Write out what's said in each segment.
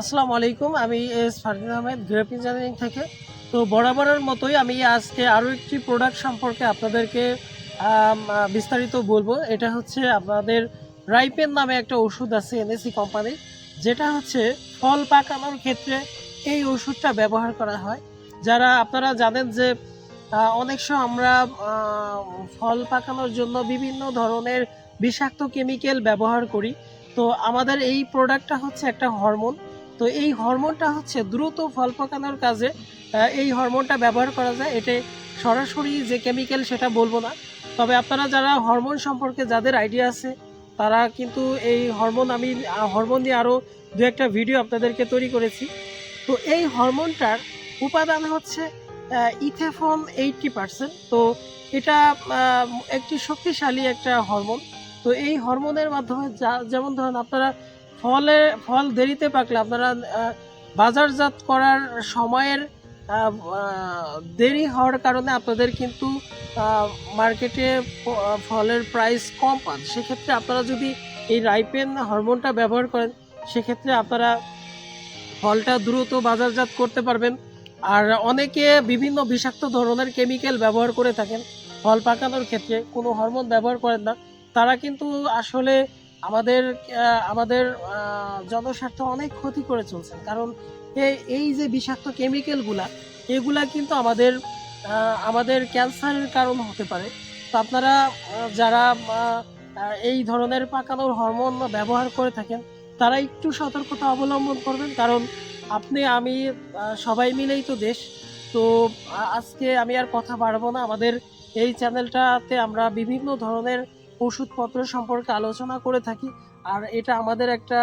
আসসালামু আলাইকুম, আমি S Fardin Ahmed grape engineering থেকে। তো বরাবরের মতোই আমি আজকে আরও একটি প্রোডাক্ট সম্পর্কে আপনাদেরকে বিস্তারিত বলব। এটা হচ্ছে আপনাদের রাইপেন নামে একটা ওষুধ আছে এনএসি কোম্পানির যেটা হচ্ছে ফল পাকানোর ক্ষেত্রে এই ওষুধটা ব্যবহার করা হয়। যারা আপনারা জানেন যে অনেক সময় আমরা ফল পাকানোর জন্য বিভিন্ন ধরনের বিষাক্ত কেমিক্যাল ব্যবহার করি। তো আমাদের এই প্রোডাক্টটা হচ্ছে একটা হরমোন তো এই হরমোনটা হচ্ছে দ্রুত ফল পাকানোর কাজে এই হরমোনটা ব্যবহার করা যায়। এটা সরাসরি যে কেমিক্যাল সেটা বলব না। তবে আপনারা যারা হরমোন সম্পর্কে যাদের আইডিয়া আছে, তারা কিন্তু এই হরমোন আমি হরমোন নিয়ে আরও দু একটা ভিডিও আপনাদেরকে তৈরি করেছি। তো এই হরমোনটার উপাদান হচ্ছে ইথেফন এইটটি পার্সেন্ট। তো এটা একটি শক্তিশালী একটা হরমোন। তো এই হরমোনের মাধ্যমে যা- যেমন ধরেন আপনারা ফলে, ফল দেরিতে পাকলে আপনারা বাজারজাত করার সময়ের দেরি হওয়ার কারণে আপনাদের কিন্তু মার্কেটে ফলের প্রাইস কম পান। সেক্ষেত্রে আপনারা যদি এই রাইপেন হরমোনটা ব্যবহার করেন, সেক্ষেত্রে আপনারা ফলটা দ্রুত বাজারজাত করতে পারবেন। আর অনেকে বিভিন্ন বিষাক্ত ধরনের কেমিক্যাল ব্যবহার করে থাকেন। ফল পাকানোর ক্ষেত্রে কোনো হরমোন ব্যবহার করেন না। তারা কিন্তু আসলে আমাদের আমাদের জনস্বার্থ অনেক ক্ষতি করে চলছেন। কারণ এই এই যে বিষাক্ত কেমিক্যালগুলা এগুলা কিন্তু আমাদের আমাদের ক্যান্সারের কারণ হতে পারে। তো আপনারা যারা এই ধরনের পাকানোর হরমোন ব্যবহার করে থাকেন, তারা একটু সতর্কতা অবলম্বন করবেন। কারণ আপনি, আমি সবাই মিলেই তো দেশ। তো আজকে আমি আর কথা বাড়বো না। আমাদের এই চ্যানেলটাতে আমরা বিভিন্ন ধরনের ওষুধপত্র সম্পর্কে আলোচনা করে থাকি। আর এটা আমাদের একটা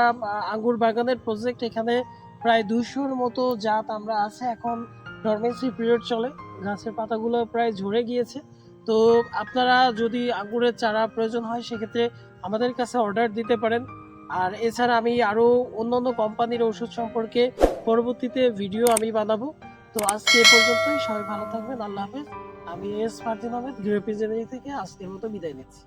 আঙ্গুর বাগানের প্রজেক্ট এখানে প্রায় দুশোর মতো জাত আমরা আছে। এখন ডরমেন্সি পিরিয়ড চলে। গাছের পাতাগুলো প্রায় ঝরে গিয়েছে। তো আপনারা যদি আঙ্গুরের চারা প্রয়োজন হয়, সেক্ষেত্রে আমাদের কাছে অর্ডার দিতে পারেন। আর এছাড়া আমি আরও অন্যান্য কোম্পানির ওষুধ সম্পর্কে পরবর্তীতে ভিডিও আমি বানাবো। তো আজকে এ পর্যন্তই। সবাই ভালো থাকবেন। আল্লাহ হাফেজ। আমি এস ফারদিন আহমেদ গ্রেপ থেকে আজকের মতো বিদায় নিচ্ছি।